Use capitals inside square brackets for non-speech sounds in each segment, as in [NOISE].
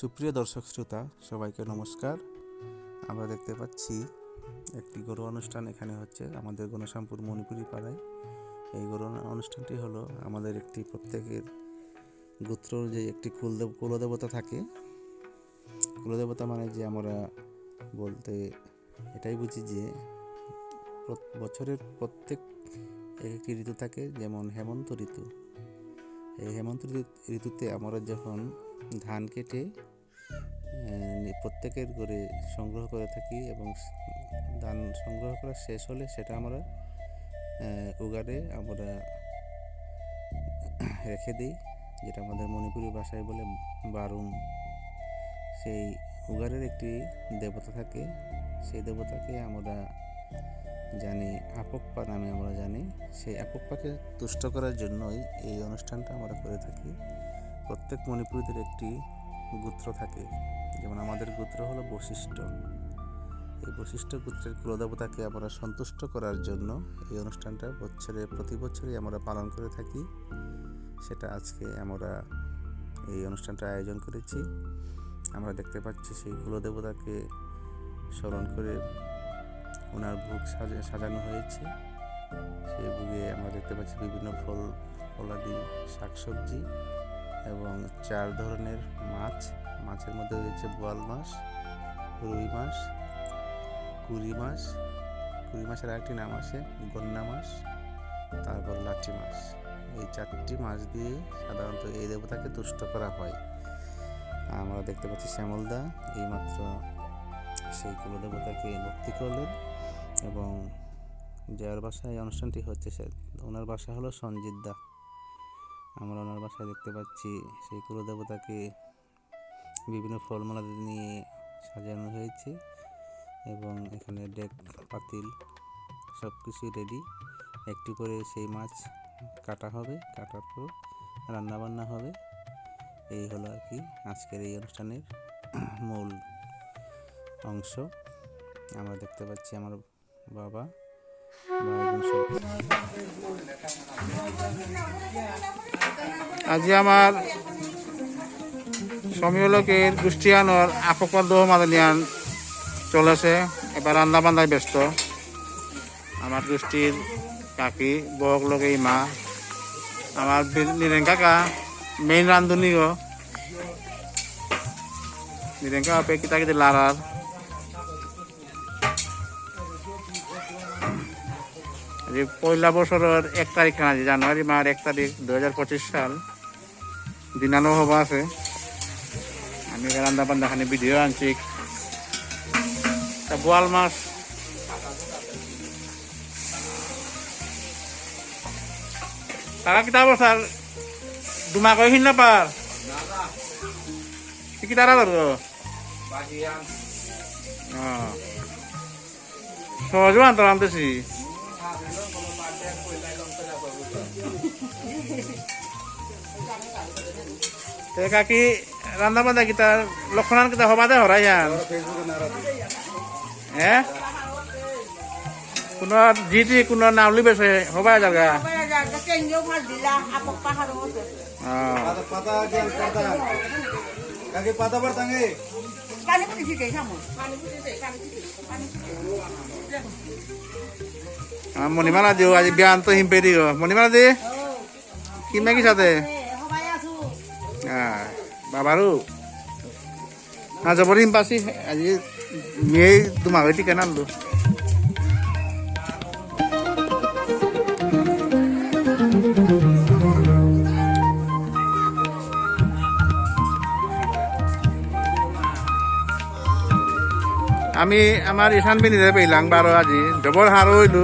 সুপ্রিয় দর্শক শ্রোতা, সবাইকে নমস্কার। আমরা দেখতে পাচ্ছি একটি গরু অনুষ্ঠান এখানে হচ্ছে আমাদের গণশ্যামপুর মণিপুরি পাড়ায় এই গরু অনুষ্ঠানটি হলো আমাদের একটি প্রত্যেকের গোত্র যে একটি কুলদেব কুলদেবতা থাকে। কুলদেবতা মানে যে আমরা বলতে এটাই বুঝি যে বছরের প্রত্যেক এক একটি ঋতু থাকে, যেমন হেমন্ত ঋতু। এই হেমন্ত ঋতুতে আমরা যখন ধান কেটে প্রত্যেকের ঘরে সংগ্রহ করে থাকি এবং ধান সংগ্রহ করা শেষ হলে সেটা আমরা উগারে আমরা [COUGHS] রেখে দিই, যেটা আমাদের মণিপুরি ভাষায় বলে বারুম। সেই উগারের একটি দেবতা থাকে, সেই দেবতাকে আমরা জানি আপক্পা নামে আমরা জানি। সেই আপক্পাকে তুষ্ট করার জন্যই এই অনুষ্ঠানটা আমরা করে থাকি। প্রত্যেক মণিপুরীদের একটি গোত্র থাকে। যেমন আমাদের গোত্র হলো বৈশিষ্ট্য এই বৈশিষ্ট্য গোত্রের কুলদেবতাকে আমরা সন্তুষ্ট করার জন্য এই অনুষ্ঠানটা বছরে, প্রতি বছরই আমরা পালন করে থাকি। সেটা আজকে আমরা এই অনুষ্ঠানটা আয়োজন করেছি। আমরা দেখতে পাচ্ছি সেই কুলদেবতাকে স্মরণ করে ওনার ভোগ সাজা, সাজানো হয়েছে। সেই ভোগে আমরা দেখতে পাচ্ছি বিভিন্ন ফল, ফলাদি, শাকসবজি এবং চার ধরনের মাছ। মাছের মধ্যে রয়েছে বোয়াল মাছ, রুই মাছ, কুড়ি মাছ। কুড়ি মাছের আরেকটি নাম আছে গন্না মাছ, তারপর লাঠি মাছ। এই চারটি মাছ দিয়ে সাধারণত এই দেবতাকে তুষ্ট করা হয়। আমরা দেখতে পাচ্ছি শ্যামলদা, এইমাত্র সেই কুলদেবতাকে ভক্তি করলেন এবং যার বাসায় অনুষ্ঠানটি হচ্ছে সে ওনার বাসা হলো সঞ্জিত দা। আমরা ওনার বাসায় দেখতে পাচ্ছি। সেই কুলদেবতাকে বিভিন্ন ফলমালা নিয়ে সাজানো হয়েছে এবং এখানে ডেক, পাতিল সব কিছুই রেডি একটু করে সেই মাছ কাটা হবে, কাটার পর রান্না বান্না হবে। এই হলো আর কি আজকের এই অনুষ্ঠানের মূল অংশ। আমরা দেখতে পাচ্ছি আমার বাবা সব আজি আমার সমীয়লোকের কুষ্টিয়ানোর আপকর দহ মাদালিয়ান চলেছে এবার রান্না বান্ধায় ব্যস্ত। আমার গোষ্ঠীর কাকি, বক লগে মা আমার নিরেন কাকা মেইন রান্ধনীও নিরেন কাকা কিতা কিতা লারার আজি পয়লা বছরের এক তারিখ আজি জানুয়ারি মার এক তারিখ দুই হাজার পঁচিশ সাল দিনানো হবা আছে। আমি রান্না খানি ভিডিও আনছি। তা বোয়াল মাছ। টাকা কিতা বসার? দুমা কই হিন পার? কি তারা ধরো সহজ আনতে আনতেছি তে কাকি রান্না বান্না কিতা লক্ষণান কিতা হবা দে হরাই আন হ্যাঁ কোনো জিটি কোনো নাম লিবেছে হবাই জায়গা. Kaki pata bertangi. আমার মণিমালা দিও আজি বিয়ান তো হিম পেরি মণিমালা দি কি নাকি সাথে? হ্যাঁ বাবারু। না, জবর হিম পাসি আজি মেয়ে তোমার টিকে নানলো আমি আমার ইশান পিনিতে পেলাম বারো আজি। ডবল হার হইল।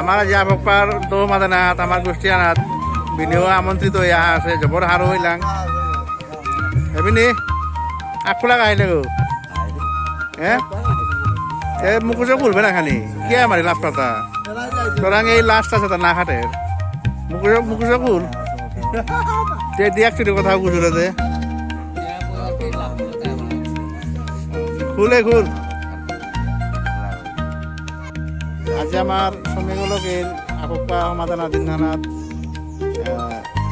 আমার আজি আপকপার দো মাদানাথ আমার গোষ্ঠীয়ানাথ বিনিও আমন্ত্রিত ইয়া আছে জবর হার হইলাম এবিনি আকফুলা কাহিলে গো হ্যাঁ এ মুখোশো খুলবে না খালি। কি আমার লাভ তোরাং এই লাস্ট আছে তার না খাটের মুখোশো মুখোশো খুল যে দিয়ে একটু কথা বুঝলে দে খুলে খুল। আজি আমার সমীগুলোকের আপপ্পা সমাধান আদিন থানাত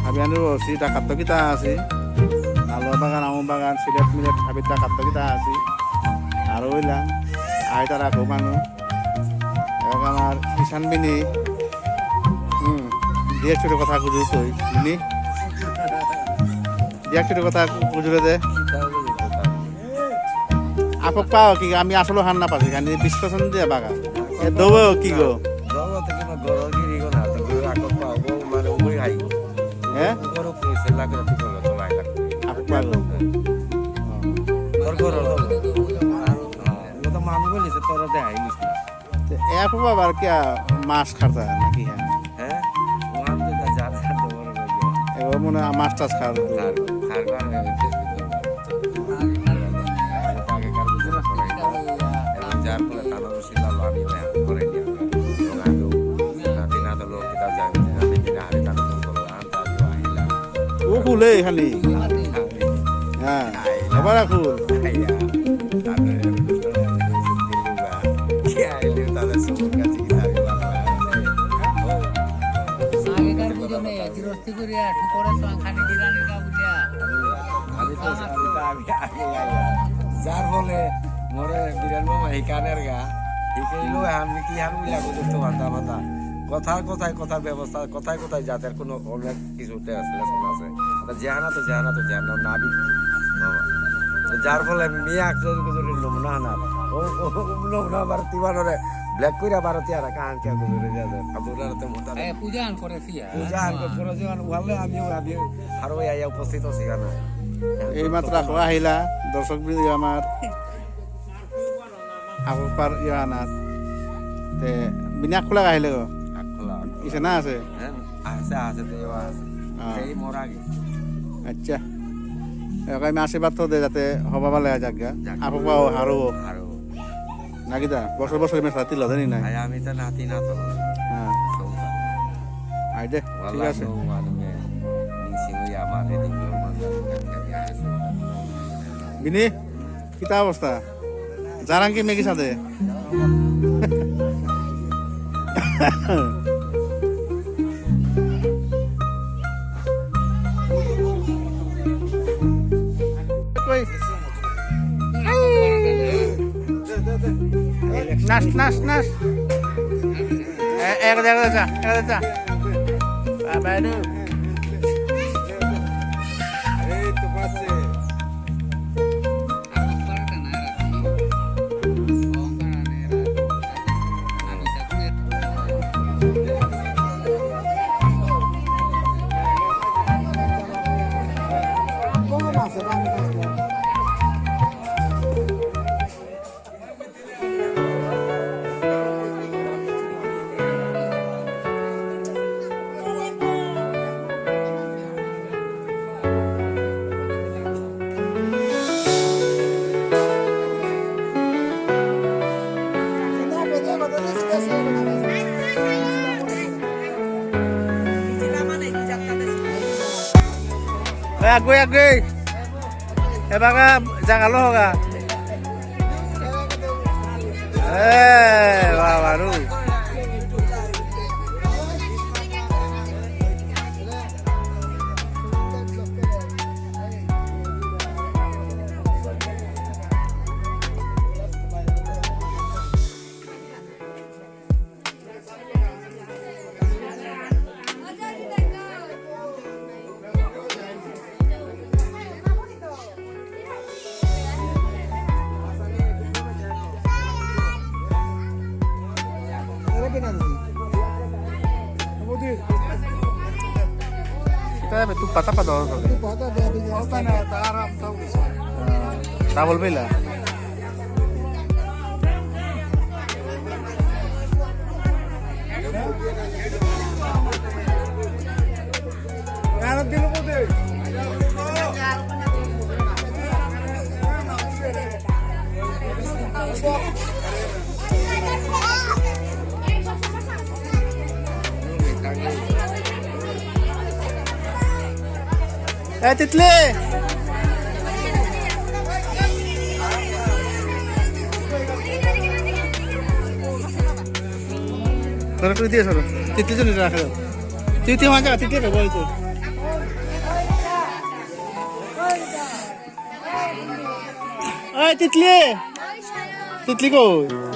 আভিয়ানুর ওসি ডাকাত কিতা আছে। আলু বাগান আম বাগান সিলেট মিলেট হাবিতা খাদ্য কিতা আছি। আর ওইলা আই তারা মানুষ এবার আমার ঈশান বিনি। হুম দিয়ে ছোট কথা গুজু তুই বিনি। দিয়ে ছোট কথা গুজুরে দে আপক পাও কি, আমি আসলে হান না পাচ্ছি কারণ বিশ্লেষণ দিয়ে বাগান দৌড় কি গো। জগতে কোনো গরর গিরি গো না হ্যাঁ গরু পুলিশে লাগে রাতি করল তো লাই লাগে পাগো তোর গরর তো তো মানুষ বলিছে তোর দেখাই নিস না এ বাবার কে মাছ খাতা নাকি হ্যাঁ হ্যাঁ যা যা তো বড় এবার মনে হয় মাছ টাছ হয়ে যার ফলে আমি আমি তো আমি আগে আইয়া যার ফলে মরে বিরান মামা হিকানের গা। হিকাইলো আমি কি হার কথার কথায় কথার ব্যবস্থা কথায় কথায় যাদের কোনো অনেক কিছু আছে আছে। তা জানা তো জানা তো জানা না বি বাবা। যার ফলে মিয়া একজন গুজরি নমুনা না ও নমুনা আবার তিবানরে ব্ল্যাক কইরা ভারতীয় আর কান কে গুজরি যাবে তে এ পূজান করে ফিয়া। পূজা আনকো পুরো জীবন ভালো আমিও আমি আরও আইয়া উপস্থিত আছি কেন এই মাত্র আকৌ আহিলা দর্শক বৃন্দ আমার। আপক পার ইয়া আনার তে বিনা খোলা আহিলে গো? আকলা ইসে না আছে? হ্যাঁ আছে আছে তো আছে। সেই মোর আগে আচ্ছা আশীর্বাদ তো দে যাতে হবা ভালো যাক গা পাও হারো আরও নাকি দা বছর বছর মেশ রাতি লদেনি নাই আই আমি তো নাতি না তো হ্যাঁ আই দে ঠিক আছে নো মানে বিনি কিতা অবস্থা জারাং কি মেগি সাথে নাচ নাচ নাচ এক দেখা যা এক দেখা বাবা Ya gue ya gue. Ya bang, jangan lo Eh, wah baru. ada tuh patah patah tuh. Patah dia di bawah Thank you. Taruh tu dia satu. Titli tu ni dah ada. Titli macam titli apa itu? ওই তিতলি তিতলি কই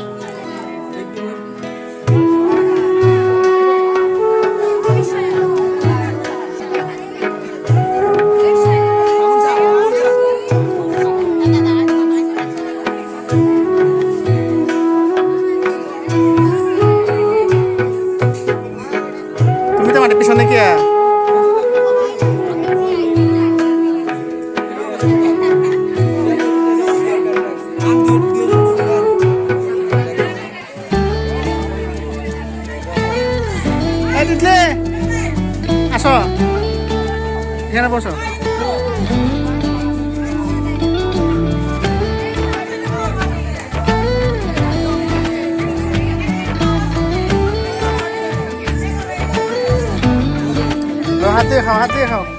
হাত দিয়ে খাও হাত দিয়ে খাও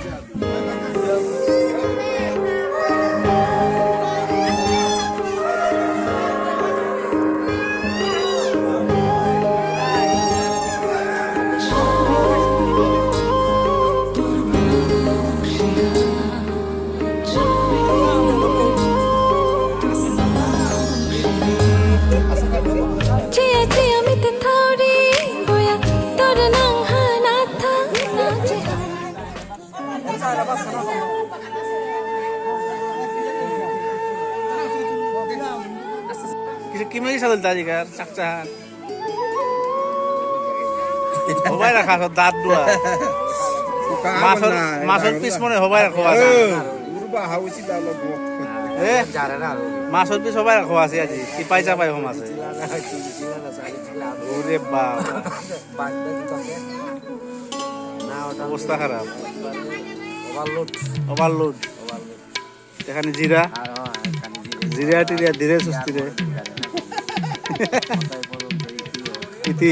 কিছু কি মেয়ে সাদল তাজি [LAUGHS] হবাই রাখা আছে দাঁত দুয়া। মাছৰ মাছৰ পিছ মনে হবাই ৰাখো আছে। এ? মাছৰ পিছ হবাই ৰাখো আছে আজি কি পাইছা পাই হম আছে। ওরে অবস্থা খারাপ। ওভারলোড এখানে জিরা। জিরা। টিরা ধীরে সুস্থিরে किती